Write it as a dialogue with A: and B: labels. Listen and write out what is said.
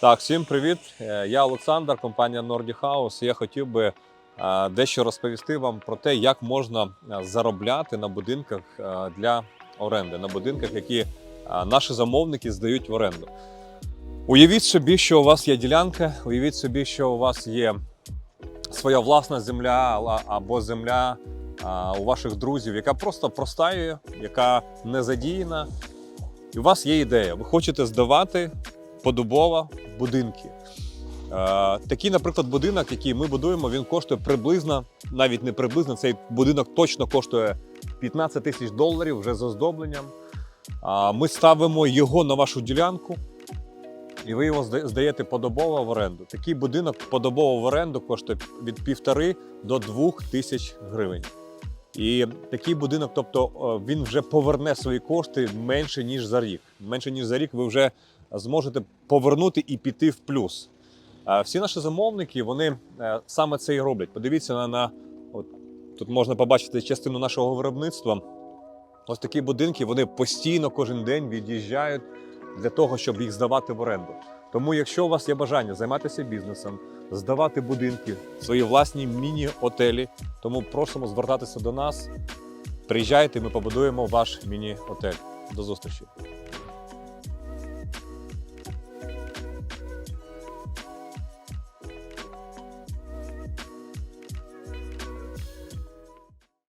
A: Так, всім привіт. Е, Я Олександр, компанія Nordic House. Я хотів би е, дещо розповісти вам про те, як можна е, заробляти на будинках для оренди, на будинках, які наші замовники здають в оренду. Уявіть собі, що у вас є ділянка, уявіть собі, що у вас є своя власна земля або земля у ваших друзів, яка просто простаює, яка не задіяна. І у вас є ідея, ви хочете здавати подобово будинки. Е, такий, наприклад, будинок, який ми будуємо, він коштує приблизно, навіть не приблизно, цей будинок точно коштує 15 тисяч доларів вже з оздобленням. Ми ставимо його на вашу ділянку, і ви його здаєте подобово в оренду. Такий будинок подобово в оренду коштує від півтори до двох тисяч гривень. І такий будинок, тобто е, він вже поверне свої кошти менше ніж за рік. Менше ніж за рік ви вже зможете повернути і піти в плюс. Всі наші замовники вони е, саме це і роблять. Подивіться на, на от, тут можна побачити частину нашого виробництва. Ось такі будинки вони постійно кожен день від'їжджають для того, щоб їх здавати в оренду. Тому, якщо у вас є бажання займатися бізнесом, здавати будинки, свої власні міні-отелі, тому просимо звертатися до нас. Приїжджайте, ми побудуємо ваш міні-отель. До зустрічі!